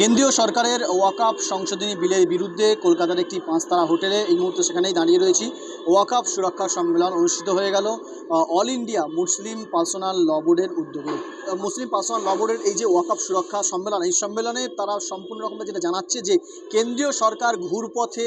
কেন্দ্রীয় সরকারের ওয়াকাপ সংশোধনী বিলের বিরুদ্ধে কলকাতার একটি পাঁচতারা হোটেলে এই মুহূর্তে সেখানেই দাঁড়িয়ে রয়েছি। ওয়াকাপ সুরক্ষা সম্মেলন অনুষ্ঠিত হয়ে গেল all India Muslim personal law বোর্ডের উদ্যোগে। মুসলিম পার্সোনাল ল বোর্ডের এই যে ওয়াকাপ সুরক্ষা সম্মেলন, এই সম্মেলনে তারা সম্পূর্ণ রকমের যেটা জানাচ্ছে যে কেন্দ্রীয় সরকার ঘুরপথে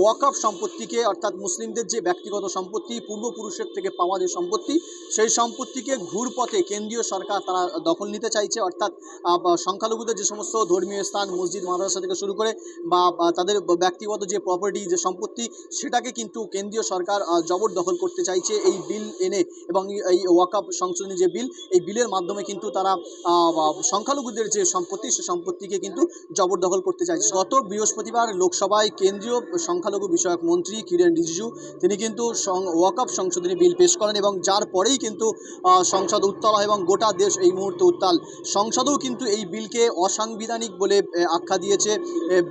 ওয়াকাপ সম্পত্তিকে, অর্থাৎ মুসলিমদের যে ব্যক্তিগত সম্পত্তি, পূর্বপুরুষের থেকে পাওয়া যে সম্পত্তি, সেই সম্পত্তিকে ঘুরপথে কেন্দ্রীয় সরকার তারা দখল নিতে চাইছে। অর্থাৎ সংখ্যালঘুদের যে সমস্ত ধর্মীয় স্থান, মসজিদ, মাদ্রাসা থেকে শুরু করে বা তাদের ব্যক্তিগত যে প্রপার্টি যে সম্পত্তি, সেটাকে কিন্তু কেন্দ্রীয় সরকার জবরদখল করতে চাইছে এই বিল এনে এবং এই- ওয়াকাপ সংশোধনী যে বিল, এই বিলের মাধ্যমে কিন্তু তারা সংখ্যালঘুদের যে সম্পত্তি, সে সম্পত্তিকে কিন্তু জবরদখল করতে চাইছে। গত বৃহস্পতিবার লোকসভায় কেন্দ্রীয় সংখ্যালঘু বিষয়ক মন্ত্রী কিরেন রিজিজু, তিনি কিন্তু ওয়াকাপ সংশোধনী বিল পেশ করেন এবং যার পরেই কিন্তু সংসদ উত্তাল হয় এবং গোটা দেশ এই মুহূর্তে উত্তাল। সংসদেও কিন্তু এই বিলকে অসাংবিধানিক বলে আখ্যা দিয়েছে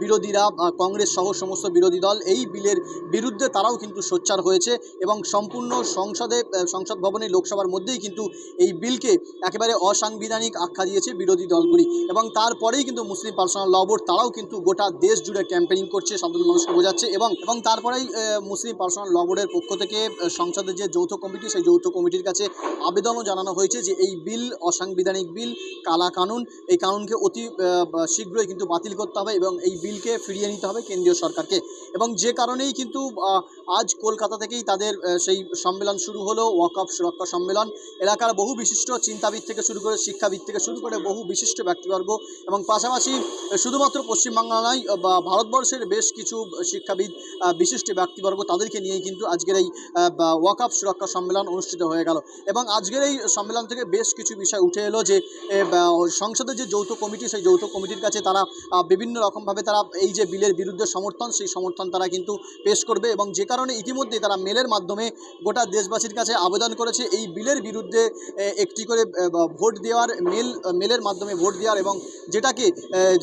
বিরোধীরা কংগ্রেস সহ সমস্ত বিরোধী দল। এই বিলের বিরুদ্ধে তারাও কিন্তু সোচ্চার হয়েছে এবং সম্পূর্ণ সংসদে সংসদ ভবনে লোকসভার মধ্যেই কিন্তু এই বিলকে একেবারে অসাংবিধানিক আখ্যা দিয়েছে বিরোধী দলগুলি। এবং তারপরেই কিন্তু মুসলিম পার্সোনাল ল বোর্ড, তারাও কিন্তু গোটা দেশ জুড়ে ক্যাম্পেইনিং করছে সাধারণ মানুষকে বোঝাচ্ছে এবং এবং তারপরেই মুসলিম পার্সোনাল ল বোর্ডের পক্ষ থেকে সংসদের যে যৌথ কমিটি, সেই যৌথ কমিটির কাছে আবেদনও জানানো হয়েছে যে এই বিল অসাংবিধানিক বিল কালা কানুন এই কানুনকে অতি শীঘ্রই কিন্তু বাতিল করতে হবে এবং এই বিলকে ফিরিয়ে নিতে হবে কেন্দ্রীয় সরকারকে। এবং যে কারণেই কিন্তু আজ কলকাতা থেকেই তাদের সেই সম্মেলন শুরু হলো ওয়াকআপ সুরক্ষা সম্মেলন। এলাকার বহু বিশিষ্ট চিন্তাবিদ থেকে শুরু করে, শিক্ষাবিদ থেকে শুরু করে বহু বিশিষ্ট ব্যক্তিবর্গ এবং পাশাপাশি শুধুমাত্র পশ্চিমবাংলা নয় বা ভারতবর্ষের বেশ কিছু শিক্ষাবিদ বিশিষ্ট ব্যক্তিবর্গ তাদেরকে নিয়েই কিন্তু আজকের এই ওয়াকআপ সুরক্ষা সম্মেলন অনুষ্ঠিত হয়ে গেল। এবং আজকের এই সম্মেলন থেকে বেশ কিছু বিষয় উঠে এলো যে সংসদের যে যৌথ কমিটি, সেই যৌথ কমিটির কাছে তারা বিভিন্ন রকমভাবে তারা এই যে বিলের বিরুদ্ধে সমর্থন, সেই সমর্থন তারা কিন্তু পেশ করবে এবং যে কারণে ইতিমধ্যে তারা মেলের মাধ্যমে গোটা দেশবাসীর কাছে আবেদন করেছে এই বিলের বিরুদ্ধে একটি করে ভোট দেওয়ার মেল, মেলের মাধ্যমে ভোট দেওয়ার এবং যেটাকে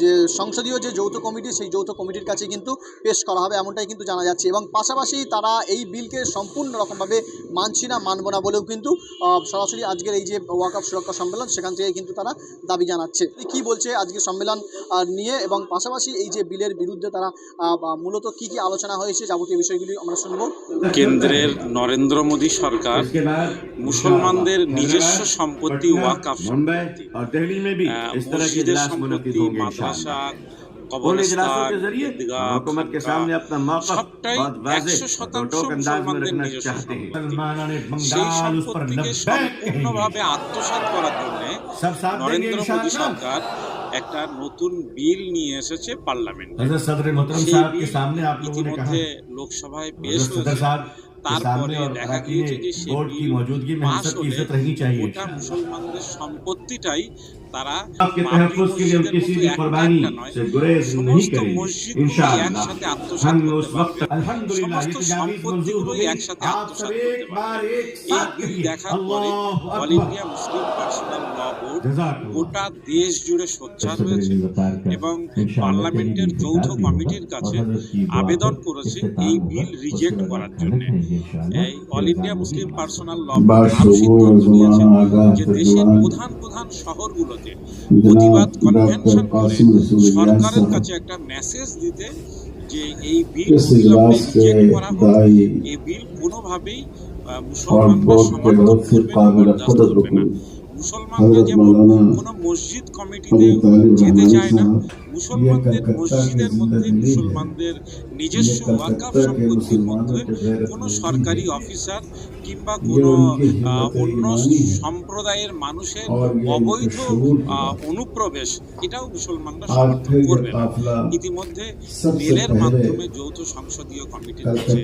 যে সংসদীয় যে যৌথ কমিটি, সেই যৌথ কমিটির কাছে কিন্তু পেশ করা হবে এমনটাই কিন্তু জানা যাচ্ছে এবং পাশাপাশি তারা এই বিলকে সম্পূর্ণ রকমভাবে মানছি না, মানব না বলেও কিন্তু সরাসরি আজকের এই যে ওয়াকআপ সুরক্ষা সম্মেলন, সেখান থেকে কিন্তু তারা দাবি জানাচ্ছে। কি বলছে আজকের সম্মেলন? নিয়ে এবং পাশাপাশি এই যে বিলের বিরুদ্ধে তারা মূলত কি কি আলোচনা হয়েছে যাবতীয় বিষয়গুলি আমরা শুনব। কেন্দ্রের নরেন্দ্র মোদী সরকার মুসলমানদের নিজস্ব সম্পত্তি ওয়াকাফ হ্যাঁ, আত্মসাত করার জন্য নরেন্দ্র মোদী সরকার একটা নতুন বিল নিয়ে এসেছে পার্লামেন্ট। লোকসভায় পেশ হয়েছে। তারপরে দেখা গিয়েছে যে সেই বিল পাশ হলে ওটা মুসলমানদের সম্পত্তিটাই তারা গোটা দেশ জুড়ে সোচ্চার হয়েছে এবং পার্লামেন্টের যৌথ কমিটির কাছে আবেদন করেছে এই বিল রিজেক্ট করার জন্য। এই all India Muslim personal law সিদ্ধান্ত নিয়েছে যে দেশের প্রধান প্রধান শহরগুলো বিরুদ্ধে প্রতিবাদ কনভেনশন করে সরকারের কাছে। একটা মেসেজ দিতে যে এই বিল রিজেক্ট করা হোক এই বিল কোনোভাবেই মুসলমানরা মুসলমানরা যেমন কোনো মসজিদ কমিটিতে যেতে চায় না মুসলমানদের মসজিদের মধ্যে মুসলমানদের নিজস্ব ওয়াকাফ সম্পত্তির মধ্যে কোনো সরকারি অফিসার কিংবা কোনো অন্য সম্প্রদায়ের মানুষের অবৈধ অনুপ্রবেশ এটাও মুসলমানরা সমর্থন করবে না। ইতিমধ্যে বিলের মাধ্যমে যৌথ সংসদীয় কমিটির কাছে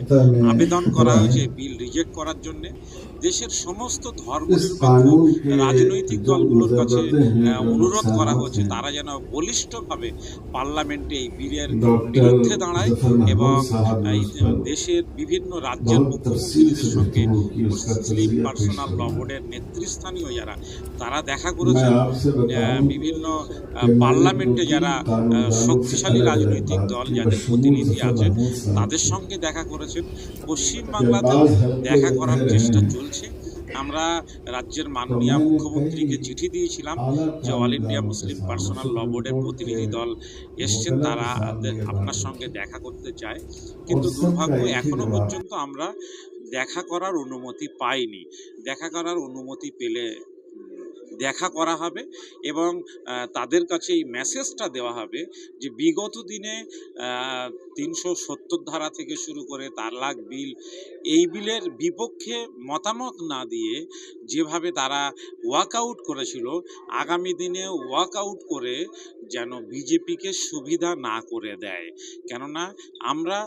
আবেদন করা হয়েছে বিল রিজেক্ট করার জন্য। দেশের সমস্ত ধর্মনিরপেক্ষ রাজনৈতিক দলগুলোর কাছে অনুরোধ করা হয়েছে তারা যেন বলিষ্ঠভাবে পার্লামেন্টে এই বিলের বিরুদ্ধে দাঁড়ায় এবং দেশের বিভিন্ন রাজ্যের মুখ্যমন্ত্রীদের সঙ্গে মুসলিম পার্সোনাল ল বোর্ডের নেতৃস্থানীয় যারা তারা দেখা করেছেন বিভিন্ন পার্লামেন্টে যারা শক্তিশালী রাজনৈতিক দল যাদের প্রতিনিধি আছেন তাদের সঙ্গে দেখা করেছেন। পশ্চিমবাংলাতেও দেখা করার চেষ্টা চলছে। আমরা রাজ্যের মাননীয় মুখ্যমন্ত্রীকে চিঠি দিয়েছিলাম যে all India Muslim personal law বোর্ডের প্রতিনিধি দল এসছেন, তারা আপনার সঙ্গে দেখা করতে চায়। কিন্তু দুর্ভাগ্য, এখনও পর্যন্ত আমরা দেখা করার অনুমতি পাইনি। দেখা করার অনুমতি পেলে দেখা করা হবে এবং তাদের কাছে এই মেসেজটা দেওয়া হবে যে বিগত দিনে তিনশো সত্তর ধারা থেকে শুরু করে তালাক বিল, এই বিলের বিপক্ষে মতামত না দিয়ে যেভাবে তারা ওয়াকআউট করেছিল, আগামী দিনে ওয়াকআউট করে যেন বিজেপিকে সুবিধা না করে দেয়। কেননা, আমরা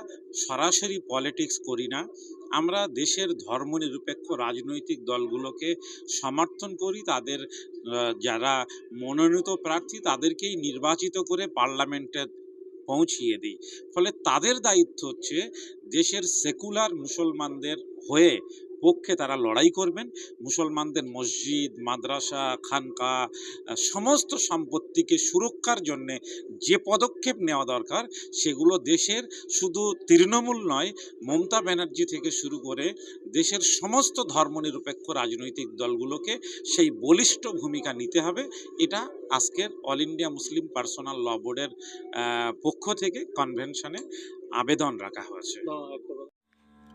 সরাসরি পলিটিক্স করি না। আমরা দেশের ধর্মনিরপেক্ষ রাজনৈতিক দলগুলোকে সমর্থন করি, তাদের যারা মনোনীত প্রার্থী তাদেরকেই নির্বাচিত করে পার্লামেন্টে পৌঁছিয়ে দিই। ফলে তাদের দায়িত্ব হচ্ছে দেশের সেকুলার মুসলমানদের হয়ে পক্ষে তারা লড়াই করবেন। মুসলমানদের মসজিদ, মাদ্রাসা, খানকা সমস্ত সম্পত্তিকে সুরক্ষার জন্যে যে পদক্ষেপ নেওয়া দরকার, সেগুলো দেশের শুধু তৃণমূল নয়, মমতা ব্যানার্জি থেকে শুরু করে দেশের সমস্ত ধর্মনিরপেক্ষ রাজনৈতিক দলগুলোকে সেই বলিষ্ঠ ভূমিকা নিতে হবে। এটা আজকের all India Muslim personal law বোর্ডের পক্ষ থেকে কনভেনশনে আবেদন রাখা হয়েছে।